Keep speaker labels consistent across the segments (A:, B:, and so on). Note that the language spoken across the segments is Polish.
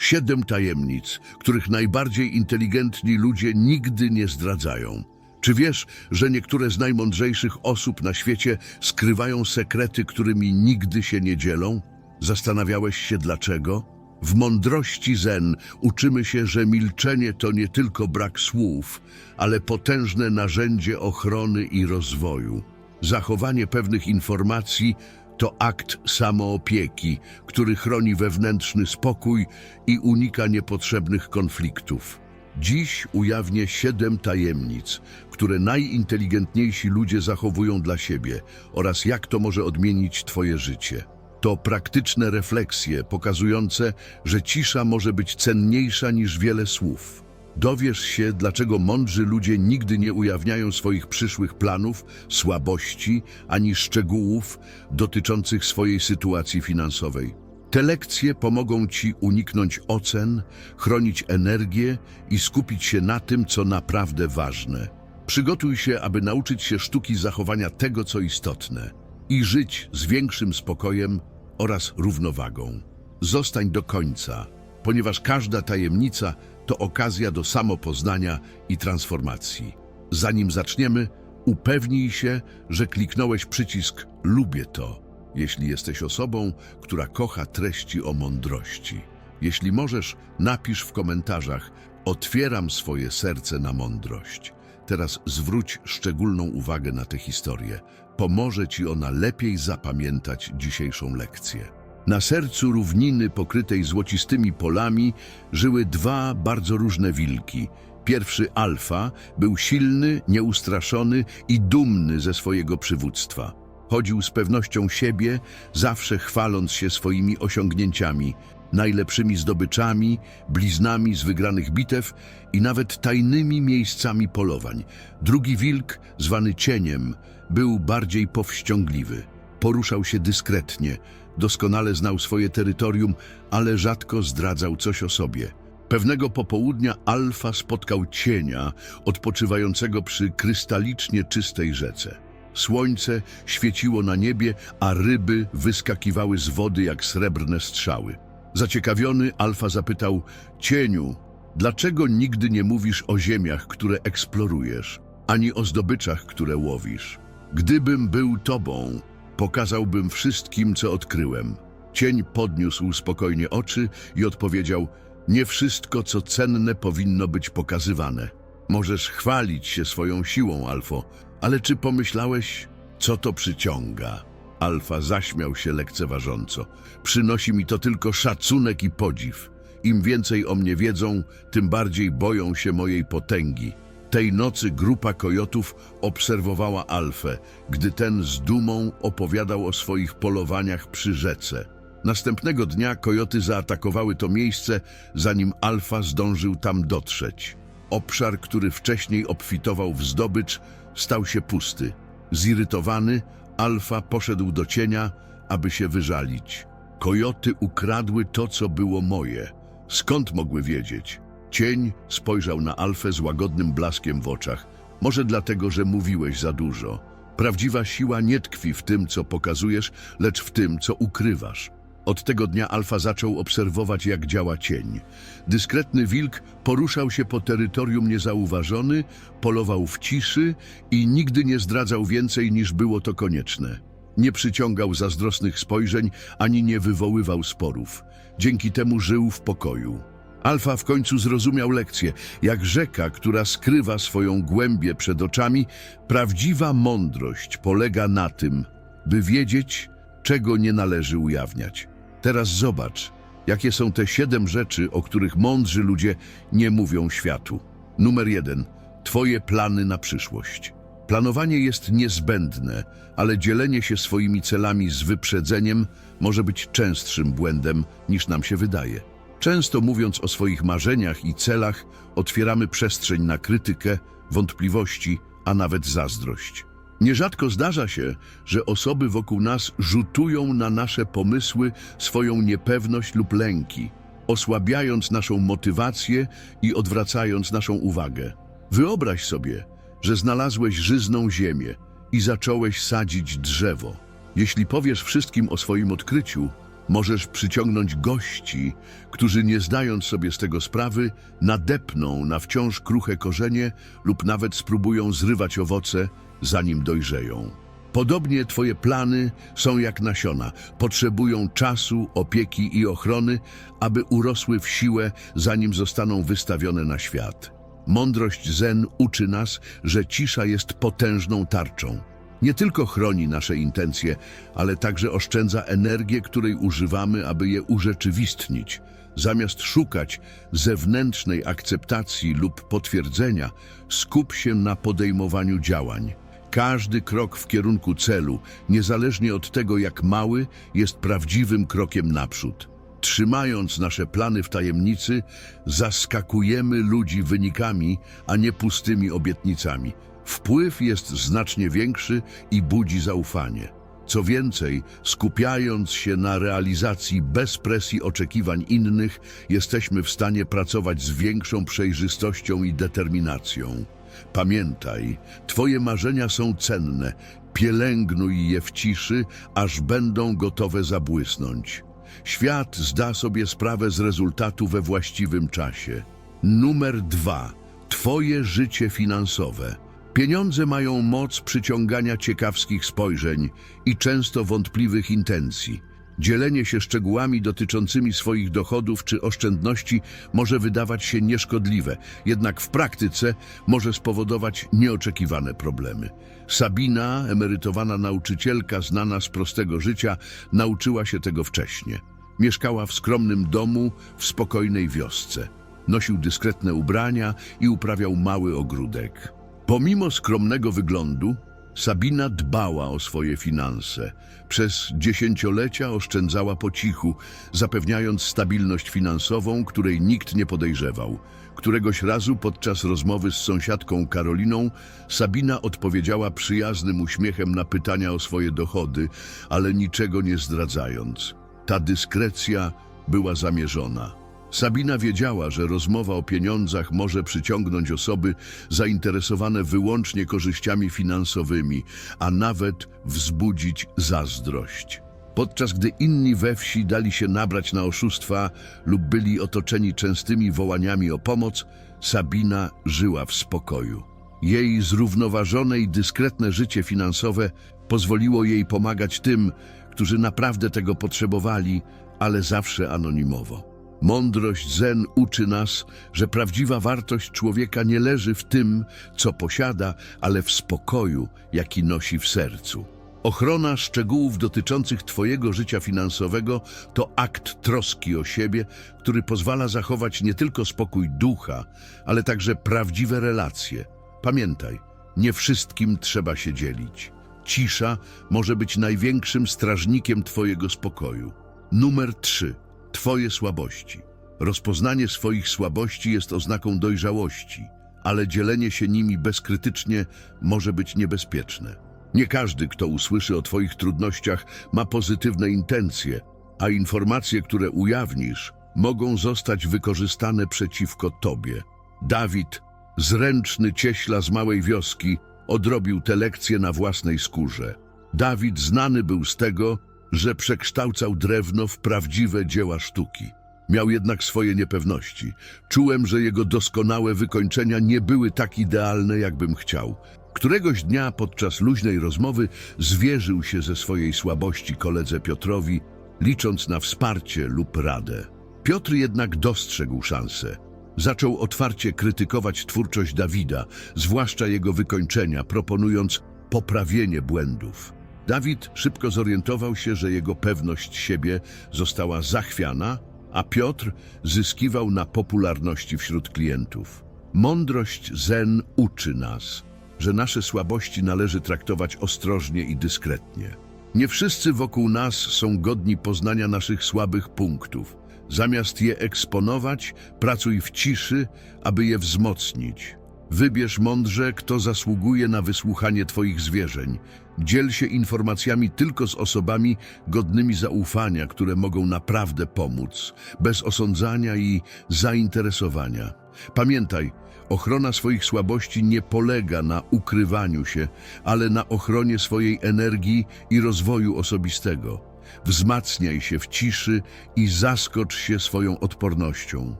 A: Siedem tajemnic, których najbardziej inteligentni ludzie nigdy nie zdradzają. Czy wiesz, że niektóre z najmądrzejszych osób na świecie skrywają sekrety, którymi nigdy się nie dzielą? Zastanawiałeś się dlaczego? W mądrości Zen uczymy się, że milczenie to nie tylko brak słów, ale potężne narzędzie ochrony i rozwoju. Zachowanie pewnych informacji to akt samoopieki, który chroni wewnętrzny spokój i unika niepotrzebnych konfliktów. Dziś ujawnię siedem tajemnic, które najinteligentniejsi ludzie zachowują dla siebie oraz jak to może odmienić Twoje życie. To praktyczne refleksje pokazujące, że cisza może być cenniejsza niż wiele słów. Dowiesz się, dlaczego mądrzy ludzie nigdy nie ujawniają swoich przyszłych planów, słabości ani szczegółów dotyczących swojej sytuacji finansowej. Te lekcje pomogą Ci uniknąć ocen, chronić energię i skupić się na tym, co naprawdę ważne. Przygotuj się, aby nauczyć się sztuki zachowania tego, co istotne i żyć z większym spokojem oraz równowagą. Zostań do końca, ponieważ każda tajemnica to okazja do samopoznania i transformacji. Zanim zaczniemy, upewnij się, że kliknąłeś przycisk Lubię to, jeśli jesteś osobą, która kocha treści o mądrości. Jeśli możesz, napisz w komentarzach Otwieram swoje serce na mądrość. Teraz zwróć szczególną uwagę na tę historię. Pomoże Ci ona lepiej zapamiętać dzisiejszą lekcję. Na sercu równiny pokrytej złocistymi polami żyły dwa bardzo różne wilki. Pierwszy Alfa był silny, nieustraszony i dumny ze swojego przywództwa. Chodził z pewnością siebie, zawsze chwaląc się swoimi osiągnięciami, najlepszymi zdobyczami, bliznami z wygranych bitew i nawet tajnymi miejscami polowań. Drugi wilk, zwany cieniem, był bardziej powściągliwy. Poruszał się dyskretnie, doskonale znał swoje terytorium, ale rzadko zdradzał coś o sobie. Pewnego popołudnia Alfa spotkał cienia odpoczywającego przy krystalicznie czystej rzece. Słońce świeciło na niebie, a ryby wyskakiwały z wody jak srebrne strzały. Zaciekawiony Alfa zapytał, cieniu, dlaczego nigdy nie mówisz o ziemiach, które eksplorujesz, ani o zdobyczach, które łowisz? Gdybym był tobą, pokazałbym wszystkim, co odkryłem. Cień podniósł spokojnie oczy i odpowiedział, nie wszystko, co cenne, powinno być pokazywane. Możesz chwalić się swoją siłą, Alfo, ale czy pomyślałeś, co to przyciąga? Alfa zaśmiał się lekceważąco. Przynosi mi to tylko szacunek i podziw. Im więcej o mnie wiedzą, tym bardziej boją się mojej potęgi. Tej nocy grupa kojotów obserwowała Alfę, gdy ten z dumą opowiadał o swoich polowaniach przy rzece. Następnego dnia kojoty zaatakowały to miejsce, zanim Alfa zdążył tam dotrzeć. Obszar, który wcześniej obfitował w zdobycz, stał się pusty. Zirytowany, Alfa poszedł do cienia, aby się wyżalić. Kojoty ukradły to, co było moje. Skąd mogły wiedzieć? Cień spojrzał na Alfę z łagodnym blaskiem w oczach. Może dlatego, że mówiłeś za dużo. Prawdziwa siła nie tkwi w tym, co pokazujesz, lecz w tym, co ukrywasz. Od tego dnia Alfa zaczął obserwować, jak działa cień. Dyskretny wilk poruszał się po terytorium niezauważony, polował w ciszy i nigdy nie zdradzał więcej niż było to konieczne. Nie przyciągał zazdrosnych spojrzeń, ani nie wywoływał sporów. Dzięki temu żył w pokoju. Alfa w końcu zrozumiał lekcję. Jak rzeka, która skrywa swoją głębię przed oczami, prawdziwa mądrość polega na tym, by wiedzieć, czego nie należy ujawniać. Teraz zobacz, jakie są te siedem rzeczy, o których mądrzy ludzie nie mówią światu. Numer jeden. Twoje plany na przyszłość. Planowanie jest niezbędne, ale dzielenie się swoimi celami z wyprzedzeniem może być częstszym błędem niż nam się wydaje. Często mówiąc o swoich marzeniach i celach, otwieramy przestrzeń na krytykę, wątpliwości, a nawet zazdrość. Nierzadko zdarza się, że osoby wokół nas rzutują na nasze pomysły swoją niepewność lub lęki, osłabiając naszą motywację i odwracając naszą uwagę. Wyobraź sobie, że znalazłeś żyzną ziemię i zacząłeś sadzić drzewo. Jeśli powiesz wszystkim o swoim odkryciu, Możesz przyciągnąć gości, którzy nie zdając sobie z tego sprawy, nadepną na wciąż kruche korzenie lub nawet spróbują zrywać owoce, zanim dojrzeją. Podobnie Twoje plany są jak nasiona, potrzebują czasu, opieki i ochrony, aby urosły w siłę, zanim zostaną wystawione na świat. Mądrość Zen uczy nas, że cisza jest potężną tarczą. Nie tylko chroni nasze intencje, ale także oszczędza energię, której używamy, aby je urzeczywistnić. Zamiast szukać zewnętrznej akceptacji lub potwierdzenia, skup się na podejmowaniu działań. Każdy krok w kierunku celu, niezależnie od tego jak mały, jest prawdziwym krokiem naprzód. Trzymając nasze plany w tajemnicy, zaskakujemy ludzi wynikami, a nie pustymi obietnicami. Wpływ jest znacznie większy i budzi zaufanie. Co więcej, skupiając się na realizacji bez presji oczekiwań innych, jesteśmy w stanie pracować z większą przejrzystością i determinacją. Pamiętaj, Twoje marzenia są cenne. Pielęgnuj je w ciszy, aż będą gotowe zabłysnąć. Świat zda sobie sprawę z rezultatu we właściwym czasie. Numer dwa. Twoje życie finansowe. Pieniądze mają moc przyciągania ciekawskich spojrzeń i często wątpliwych intencji. Dzielenie się szczegółami dotyczącymi swoich dochodów czy oszczędności może wydawać się nieszkodliwe, jednak w praktyce może spowodować nieoczekiwane problemy. Sabina, emerytowana nauczycielka znana z prostego życia, nauczyła się tego wcześnie. Mieszkała w skromnym domu w spokojnej wiosce. Nosił dyskretne ubrania i uprawiał mały ogródek. Pomimo skromnego wyglądu, Sabina dbała o swoje finanse. Przez dziesięciolecia oszczędzała po cichu, zapewniając stabilność finansową, której nikt nie podejrzewał. Któregoś razu podczas rozmowy z sąsiadką Karoliną Sabina odpowiedziała przyjaznym uśmiechem na pytania o swoje dochody, ale niczego nie zdradzając. Ta dyskrecja była zamierzona. Sabina wiedziała, że rozmowa o pieniądzach może przyciągnąć osoby zainteresowane wyłącznie korzyściami finansowymi, a nawet wzbudzić zazdrość. Podczas gdy inni we wsi dali się nabrać na oszustwa lub byli otoczeni częstymi wołaniami o pomoc, Sabina żyła w spokoju. Jej zrównoważone i dyskretne życie finansowe pozwoliło jej pomagać tym, którzy naprawdę tego potrzebowali, ale zawsze anonimowo. Mądrość Zen uczy nas, że prawdziwa wartość człowieka nie leży w tym, co posiada, ale w spokoju, jaki nosi w sercu. Ochrona szczegółów dotyczących Twojego życia finansowego to akt troski o siebie, który pozwala zachować nie tylko spokój ducha, ale także prawdziwe relacje. Pamiętaj, nie wszystkim trzeba się dzielić. Cisza może być największym strażnikiem Twojego spokoju. Numer 3. Twoje słabości. Rozpoznanie swoich słabości jest oznaką dojrzałości, ale dzielenie się nimi bezkrytycznie może być niebezpieczne. Nie każdy, kto usłyszy o Twoich trudnościach, ma pozytywne intencje, a informacje, które ujawnisz, mogą zostać wykorzystane przeciwko Tobie. Dawid, zręczny cieśla z małej wioski, odrobił te lekcje na własnej skórze. Dawid znany był z tego, że przekształcał drewno w prawdziwe dzieła sztuki. Miał jednak swoje niepewności. Czułem, że jego doskonałe wykończenia nie były tak idealne, jakbym chciał. Któregoś dnia podczas luźnej rozmowy zwierzył się ze swojej słabości koledze Piotrowi, licząc na wsparcie lub radę. Piotr jednak dostrzegł szansę. Zaczął otwarcie krytykować twórczość Dawida, zwłaszcza jego wykończenia, proponując poprawienie błędów. Dawid szybko zorientował się, że jego pewność siebie została zachwiana, a Piotr zyskiwał na popularności wśród klientów. Mądrość Zen uczy nas, że nasze słabości należy traktować ostrożnie i dyskretnie. Nie wszyscy wokół nas są godni poznania naszych słabych punktów. Zamiast je eksponować, pracuj w ciszy, aby je wzmocnić. Wybierz mądrze, kto zasługuje na wysłuchanie Twoich zwierzeń. Dziel się informacjami tylko z osobami godnymi zaufania, które mogą naprawdę pomóc, bez osądzania i zainteresowania. Pamiętaj, ochrona swoich słabości nie polega na ukrywaniu się, ale na ochronie swojej energii i rozwoju osobistego. wzmacniaj się w ciszy i zaskocz się swoją odpornością.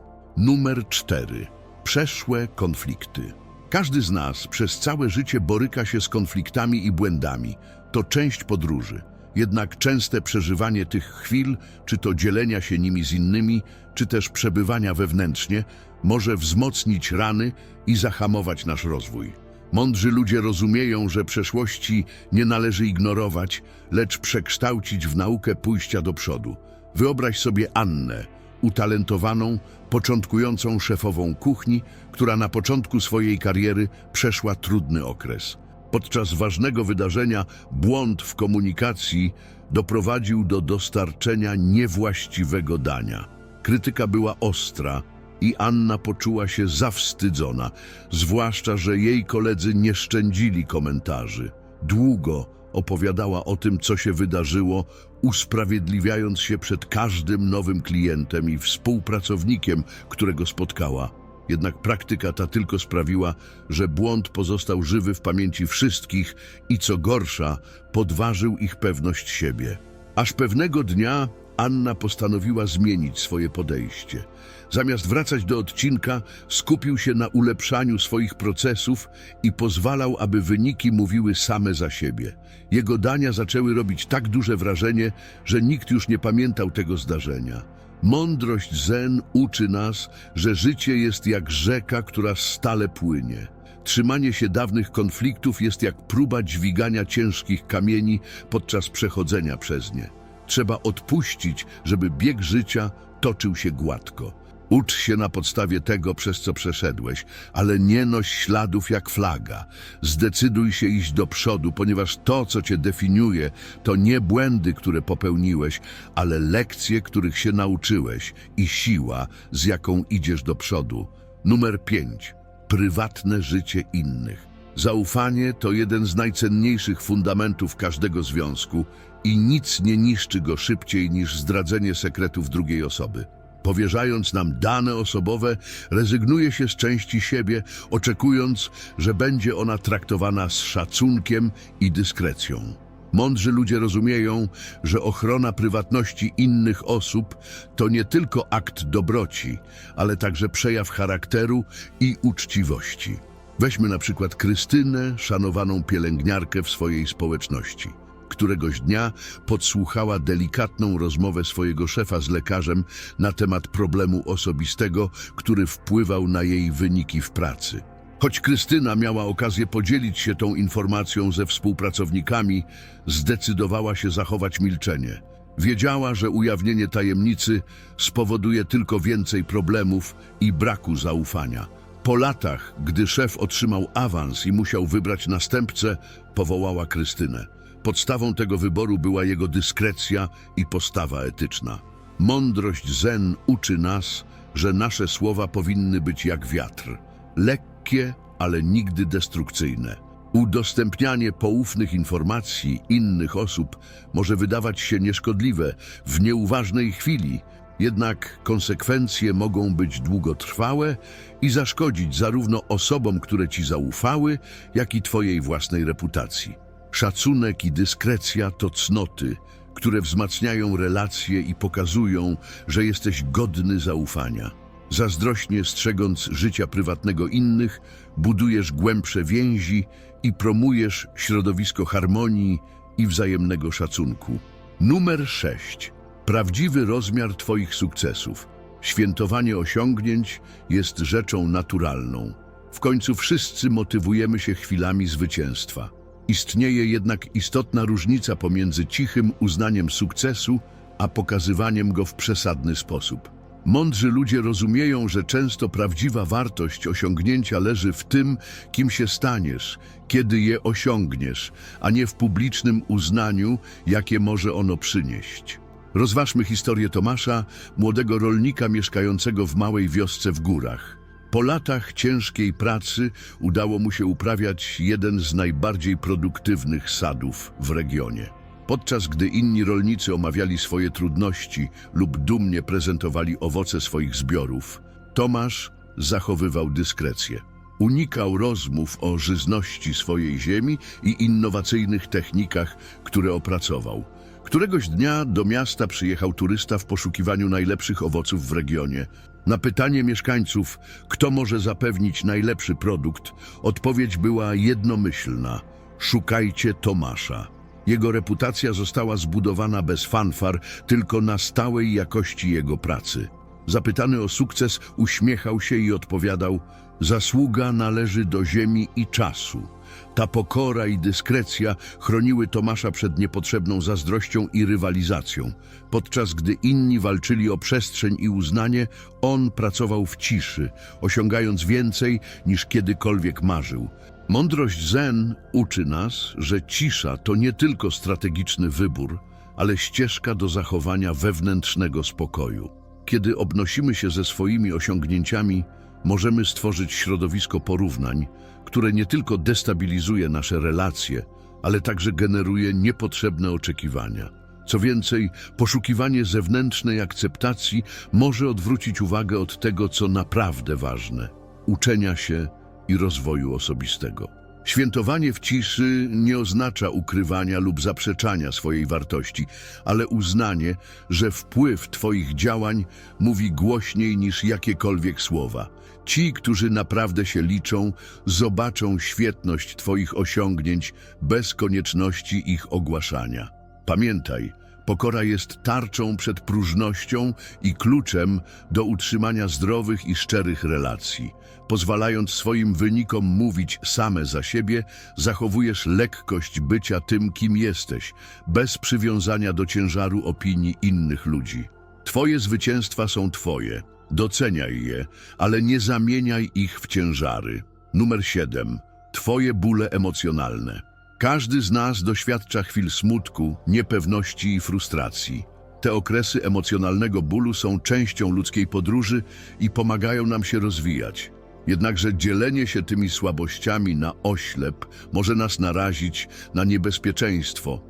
A: Numer 4. Przeszłe konflikty. Każdy z nas przez całe życie boryka się z konfliktami i błędami. To część podróży. Jednak częste przeżywanie tych chwil, czy to dzielenia się nimi z innymi, czy też przebywania wewnętrznie, może wzmocnić rany i zahamować nasz rozwój. Mądrzy ludzie rozumieją, że przeszłości nie należy ignorować, lecz przekształcić w naukę pójścia do przodu. Wyobraź sobie Annę, utalentowaną, początkującą szefową kuchni, która na początku swojej kariery przeszła trudny okres. Podczas ważnego wydarzenia błąd w komunikacji doprowadził do dostarczenia niewłaściwego dania. Krytyka była ostra i Anna poczuła się zawstydzona, zwłaszcza, że jej koledzy nie szczędzili komentarzy. Długo opowiadała o tym, co się wydarzyło, usprawiedliwiając się przed każdym nowym klientem i współpracownikiem, którego spotkała. Jednak praktyka ta tylko sprawiła, że błąd pozostał żywy w pamięci wszystkich i co gorsza, podważył ich pewność siebie. Aż pewnego dnia Anna postanowiła zmienić swoje podejście. Zamiast wracać do odcinka, skupił się na ulepszaniu swoich procesów i pozwalał, aby wyniki mówiły same za siebie. Jego dania zaczęły robić tak duże wrażenie, że nikt już nie pamiętał tego zdarzenia. Mądrość Zen uczy nas, że życie jest jak rzeka, która stale płynie. Trzymanie się dawnych konfliktów jest jak próba dźwigania ciężkich kamieni podczas przechodzenia przez nie. Trzeba odpuścić, żeby bieg życia toczył się gładko. Ucz się na podstawie tego, przez co przeszedłeś, ale nie noś śladów jak flaga. Zdecyduj się iść do przodu, ponieważ to, co cię definiuje, to nie błędy, które popełniłeś, ale lekcje, których się nauczyłeś i siła, z jaką idziesz do przodu. Numer 5. Prywatne życie innych. Zaufanie to jeden z najcenniejszych fundamentów każdego związku i nic nie niszczy go szybciej niż zdradzenie sekretów drugiej osoby. Powierzając nam dane osobowe, rezygnuje się z części siebie, oczekując, że będzie ona traktowana z szacunkiem i dyskrecją. Mądrzy ludzie rozumieją, że ochrona prywatności innych osób to nie tylko akt dobroci, ale także przejaw charakteru i uczciwości. Weźmy na przykład Krystynę, szanowaną pielęgniarkę w swojej społeczności. Któregoś dnia podsłuchała delikatną rozmowę swojego szefa z lekarzem na temat problemu osobistego, który wpływał na jej wyniki w pracy. Choć Krystyna miała okazję podzielić się tą informacją ze współpracownikami, zdecydowała się zachować milczenie. Wiedziała, że ujawnienie tajemnicy spowoduje tylko więcej problemów i braku zaufania. Po latach, gdy szef otrzymał awans i musiał wybrać następcę, powołała Krystynę. Podstawą tego wyboru była jego dyskrecja i postawa etyczna. Mądrość Zen uczy nas, że nasze słowa powinny być jak wiatr. Lekkie, ale nigdy destrukcyjne. Udostępnianie poufnych informacji innych osób może wydawać się nieszkodliwe w nieuważnej chwili, jednak konsekwencje mogą być długotrwałe i zaszkodzić zarówno osobom, które ci zaufały, jak i twojej własnej reputacji. Szacunek i dyskrecja to cnoty, które wzmacniają relacje i pokazują, że jesteś godny zaufania. Zazdrośnie strzegąc życia prywatnego innych, budujesz głębsze więzi i promujesz środowisko harmonii i wzajemnego szacunku. Numer 6. Prawdziwy rozmiar Twoich sukcesów. Świętowanie osiągnięć jest rzeczą naturalną. W końcu wszyscy motywujemy się chwilami zwycięstwa. Istnieje jednak istotna różnica pomiędzy cichym uznaniem sukcesu, a pokazywaniem go w przesadny sposób. Mądrzy ludzie rozumieją, że często prawdziwa wartość osiągnięcia leży w tym, kim się staniesz, kiedy je osiągniesz, a nie w publicznym uznaniu, jakie może ono przynieść. Rozważmy historię Tomasza, młodego rolnika mieszkającego w małej wiosce w górach. Po latach ciężkiej pracy udało mu się uprawiać jeden z najbardziej produktywnych sadów w regionie. Podczas gdy inni rolnicy omawiali swoje trudności lub dumnie prezentowali owoce swoich zbiorów, Tomasz zachowywał dyskrecję. Unikał rozmów o żyzności swojej ziemi i innowacyjnych technikach, które opracował, Któregoś dnia do miasta przyjechał turysta w poszukiwaniu najlepszych owoców w regionie. Na pytanie mieszkańców, kto może zapewnić najlepszy produkt, odpowiedź była jednomyślna: szukajcie Tomasza. Jego reputacja została zbudowana bez fanfar, tylko na stałej jakości jego pracy. Zapytany o sukces, uśmiechał się i odpowiadał: Zasługa należy do ziemi i czasu. Ta pokora i dyskrecja chroniły Tomasza przed niepotrzebną zazdrością i rywalizacją. Podczas gdy inni walczyli o przestrzeń i uznanie, on pracował w ciszy, osiągając więcej niż kiedykolwiek marzył. Mądrość Zen uczy nas, że cisza to nie tylko strategiczny wybór, ale ścieżka do zachowania wewnętrznego spokoju. Kiedy obnosimy się ze swoimi osiągnięciami, możemy stworzyć środowisko porównań, które nie tylko destabilizuje nasze relacje, ale także generuje niepotrzebne oczekiwania. Co więcej, poszukiwanie zewnętrznej akceptacji może odwrócić uwagę od tego, co naprawdę ważne uczenia się i rozwoju osobistego. Świętowanie w ciszy nie oznacza ukrywania lub zaprzeczania swojej wartości, ale uznanie, że wpływ Twoich działań mówi głośniej niż jakiekolwiek słowa. Ci, którzy naprawdę się liczą, zobaczą świetność Twoich osiągnięć bez konieczności ich ogłaszania. Pamiętaj, pokora jest tarczą przed próżnością i kluczem do utrzymania zdrowych i szczerych relacji. Pozwalając swoim wynikom mówić same za siebie, zachowujesz lekkość bycia tym, kim jesteś, bez przywiązania do ciężaru opinii innych ludzi. Twoje zwycięstwa są Twoje. Doceniaj je, ale nie zamieniaj ich w ciężary. Numer 7. Twoje bóle emocjonalne. Każdy z nas doświadcza chwil smutku, niepewności i frustracji. Te okresy emocjonalnego bólu są częścią ludzkiej podróży i pomagają nam się rozwijać. Jednakże dzielenie się tymi słabościami na oślep może nas narazić na niebezpieczeństwo,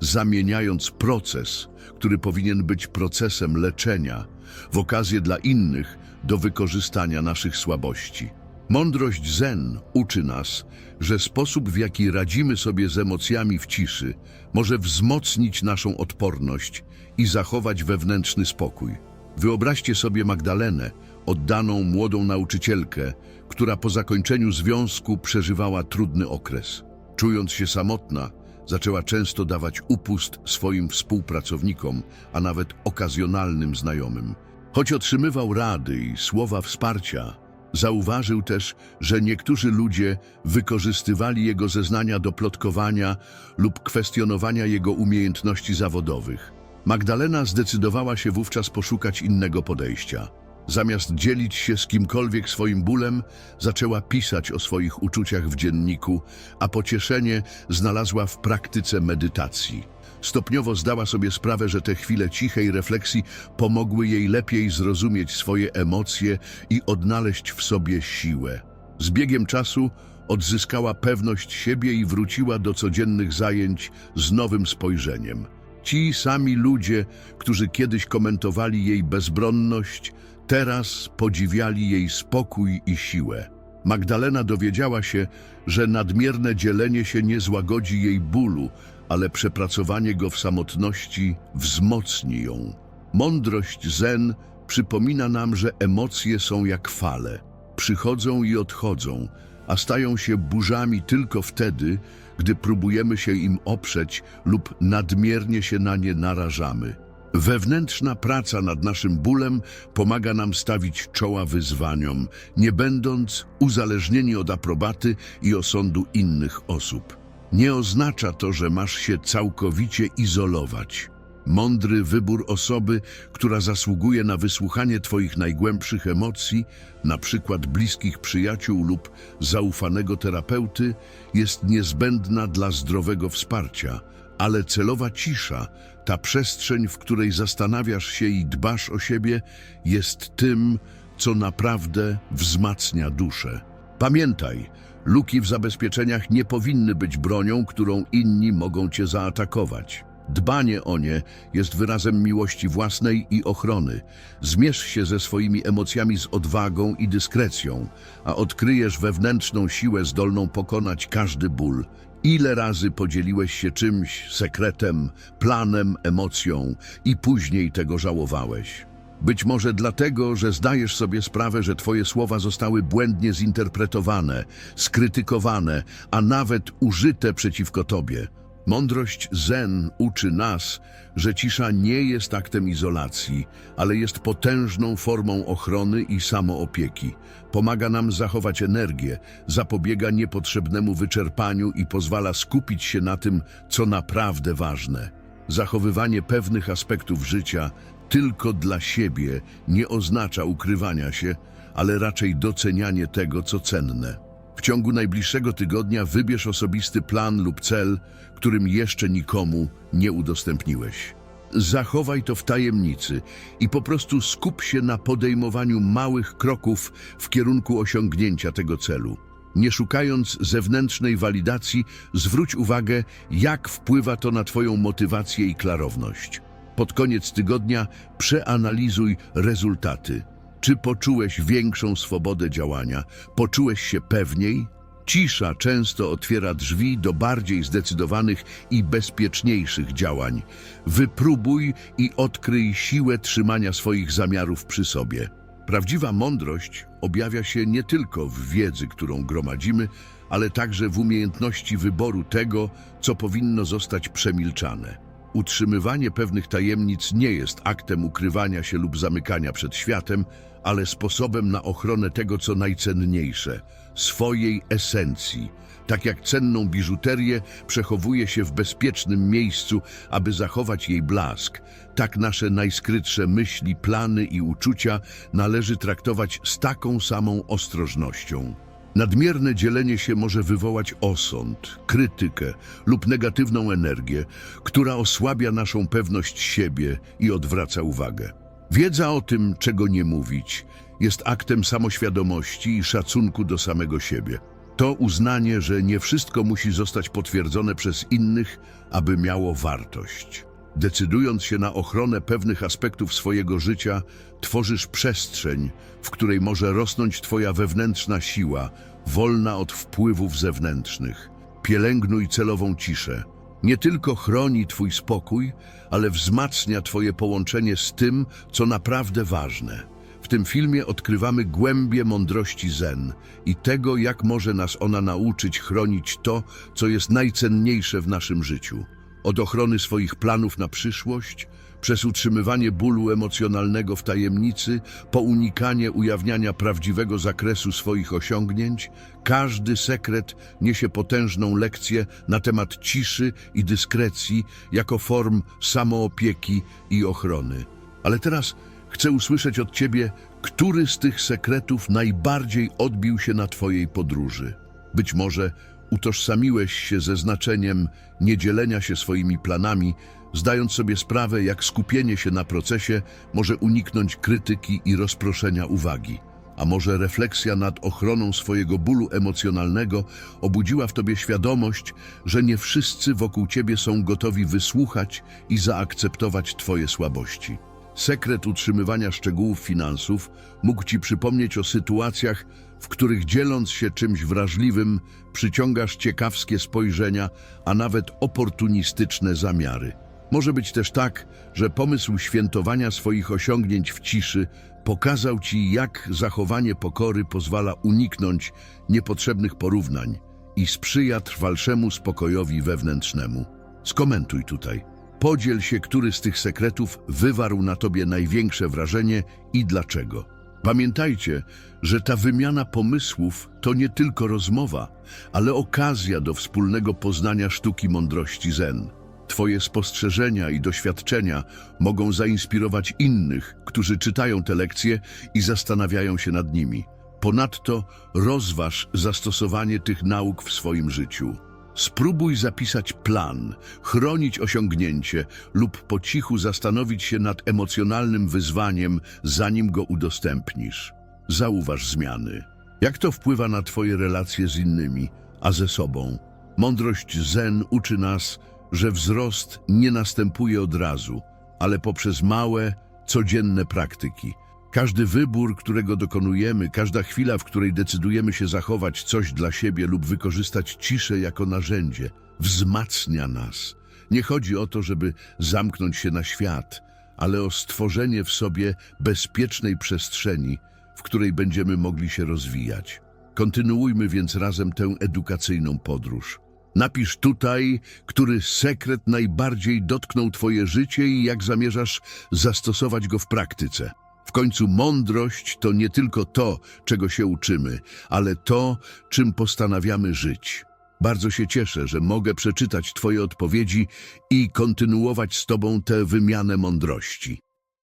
A: zamieniając proces, który powinien być procesem leczenia, w okazję dla innych do wykorzystania naszych słabości. Mądrość Zen uczy nas, że sposób, w jaki radzimy sobie z emocjami w ciszy, może wzmocnić naszą odporność i zachować wewnętrzny spokój. Wyobraźcie sobie Magdalenę, oddaną młodą nauczycielkę, która po zakończeniu związku przeżywała trudny okres. Czując się samotna, zaczęła często dawać upust swoim współpracownikom, a nawet okazjonalnym znajomym. Choć otrzymywał rady i słowa wsparcia, Zauważył też, że niektórzy ludzie wykorzystywali jego zeznania do plotkowania lub kwestionowania jego umiejętności zawodowych. Magdalena zdecydowała się wówczas poszukać innego podejścia. Zamiast dzielić się z kimkolwiek swoim bólem, zaczęła pisać o swoich uczuciach w dzienniku, a pocieszenie znalazła w praktyce medytacji. Stopniowo zdała sobie sprawę, że te chwile cichej refleksji pomogły jej lepiej zrozumieć swoje emocje i odnaleźć w sobie siłę. Z biegiem czasu odzyskała pewność siebie i wróciła do codziennych zajęć z nowym spojrzeniem. Ci sami ludzie, którzy kiedyś komentowali jej bezbronność, teraz podziwiali jej spokój i siłę. Magdalena dowiedziała się, że nadmierne dzielenie się nie złagodzi jej bólu, ale przepracowanie go w samotności wzmocni ją. Mądrość Zen przypomina nam, że emocje są jak fale. Przychodzą i odchodzą, a stają się burzami tylko wtedy, gdy próbujemy się im oprzeć lub nadmiernie się na nie narażamy. Wewnętrzna praca nad naszym bólem pomaga nam stawić czoła wyzwaniom, nie będąc uzależnieni od aprobaty i osądu innych osób. Nie oznacza to, że masz się całkowicie izolować. Mądry wybór osoby, która zasługuje na wysłuchanie Twoich najgłębszych emocji, na przykład bliskich przyjaciół lub zaufanego terapeuty, jest niezbędna dla zdrowego wsparcia, ale celowa cisza, ta przestrzeń, w której zastanawiasz się i dbasz o siebie, jest tym, co naprawdę wzmacnia duszę. Pamiętaj, luki w zabezpieczeniach nie powinny być bronią, którą inni mogą cię zaatakować. Dbanie o nie jest wyrazem miłości własnej i ochrony. Zmierz się ze swoimi emocjami z odwagą i dyskrecją, a odkryjesz wewnętrzną siłę zdolną pokonać każdy ból. Ile razy podzieliłeś się czymś, sekretem, planem, emocją i później tego żałowałeś? Być może dlatego, że zdajesz sobie sprawę, że twoje słowa zostały błędnie zinterpretowane, skrytykowane, a nawet użyte przeciwko tobie. Mądrość Zen uczy nas, że cisza nie jest aktem izolacji, ale jest potężną formą ochrony i samoopieki. Pomaga nam zachować energię, zapobiega niepotrzebnemu wyczerpaniu i pozwala skupić się na tym, co naprawdę ważne. Zachowywanie pewnych aspektów życia tylko dla siebie nie oznacza ukrywania się, ale raczej docenianie tego, co cenne. W ciągu najbliższego tygodnia wybierz osobisty plan lub cel, którym jeszcze nikomu nie udostępniłeś. Zachowaj to w tajemnicy i po prostu skup się na podejmowaniu małych kroków w kierunku osiągnięcia tego celu. Nie szukając zewnętrznej walidacji, zwróć uwagę, jak wpływa to na Twoją motywację i klarowność. Pod koniec tygodnia przeanalizuj rezultaty. Czy poczułeś większą swobodę działania? Poczułeś się pewniej? Cisza często otwiera drzwi do bardziej zdecydowanych i bezpieczniejszych działań. Wypróbuj i odkryj siłę trzymania swoich zamiarów przy sobie. Prawdziwa mądrość objawia się nie tylko w wiedzy, którą gromadzimy, ale także w umiejętności wyboru tego, co powinno zostać przemilczane. Utrzymywanie pewnych tajemnic nie jest aktem ukrywania się lub zamykania przed światem, ale sposobem na ochronę tego, co najcenniejsze swojej esencji. Tak jak cenną biżuterię przechowuje się w bezpiecznym miejscu, aby zachować jej blask, tak nasze najskrytsze myśli, plany i uczucia należy traktować z taką samą ostrożnością. Nadmierne dzielenie się może wywołać osąd, krytykę lub negatywną energię, która osłabia naszą pewność siebie i odwraca uwagę. Wiedza o tym, czego nie mówić, jest aktem samoświadomości i szacunku do samego siebie. To uznanie, że nie wszystko musi zostać potwierdzone przez innych, aby miało wartość. Decydując się na ochronę pewnych aspektów swojego życia, tworzysz przestrzeń, w której może rosnąć Twoja wewnętrzna siła, wolna od wpływów zewnętrznych. Pielęgnuj celową ciszę. Nie tylko chroni Twój spokój, ale wzmacnia Twoje połączenie z tym, co naprawdę ważne. W tym filmie odkrywamy głębie mądrości Zen i tego, jak może nas ona nauczyć chronić to, co jest najcenniejsze w naszym życiu. Od ochrony swoich planów na przyszłość, przez utrzymywanie bólu emocjonalnego w tajemnicy, po unikanie ujawniania prawdziwego zakresu swoich osiągnięć, każdy sekret niesie potężną lekcję na temat ciszy i dyskrecji jako form samoopieki i ochrony. Ale teraz chcę usłyszeć od Ciebie, który z tych sekretów najbardziej odbił się na Twojej podróży. Być może utożsamiłeś się ze znaczeniem niedzielenia się swoimi planami, zdając sobie sprawę, jak skupienie się na procesie może uniknąć krytyki i rozproszenia uwagi. A może refleksja nad ochroną swojego bólu emocjonalnego obudziła w tobie świadomość, że nie wszyscy wokół ciebie są gotowi wysłuchać i zaakceptować twoje słabości. Sekret utrzymywania szczegółów finansów mógł ci przypomnieć o sytuacjach, w których dzieląc się czymś wrażliwym, przyciągasz ciekawskie spojrzenia, a nawet oportunistyczne zamiary. Może być też tak, że pomysł świętowania swoich osiągnięć w ciszy pokazał ci, jak zachowanie pokory pozwala uniknąć niepotrzebnych porównań i sprzyja trwalszemu spokojowi wewnętrznemu. Skomentuj tutaj. Podziel się, który z tych sekretów wywarł na tobie największe wrażenie i dlaczego. Pamiętajcie, że ta wymiana pomysłów to nie tylko rozmowa, ale okazja do wspólnego poznania sztuki mądrości Zen. Twoje spostrzeżenia i doświadczenia mogą zainspirować innych, którzy czytają te lekcje i zastanawiają się nad nimi. Ponadto rozważ zastosowanie tych nauk w swoim życiu. Spróbuj zapisać plan, chronić osiągnięcie lub po cichu zastanowić się nad emocjonalnym wyzwaniem, zanim go udostępnisz. Zauważ zmiany. Jak to wpływa na Twoje relacje z innymi, a ze sobą? Mądrość Zen uczy nas, że wzrost nie następuje od razu, ale poprzez małe, codzienne praktyki. Każdy wybór, którego dokonujemy, każda chwila, w której decydujemy się zachować coś dla siebie lub wykorzystać ciszę jako narzędzie, wzmacnia nas. Nie chodzi o to, żeby zamknąć się na świat, ale o stworzenie w sobie bezpiecznej przestrzeni, w której będziemy mogli się rozwijać. Kontynuujmy więc razem tę edukacyjną podróż. Napisz tutaj, który sekret najbardziej dotknął Twoje życie i jak zamierzasz zastosować go w praktyce. W końcu mądrość to nie tylko to, czego się uczymy, ale to, czym postanawiamy żyć. Bardzo się cieszę, że mogę przeczytać Twoje odpowiedzi i kontynuować z Tobą tę wymianę mądrości.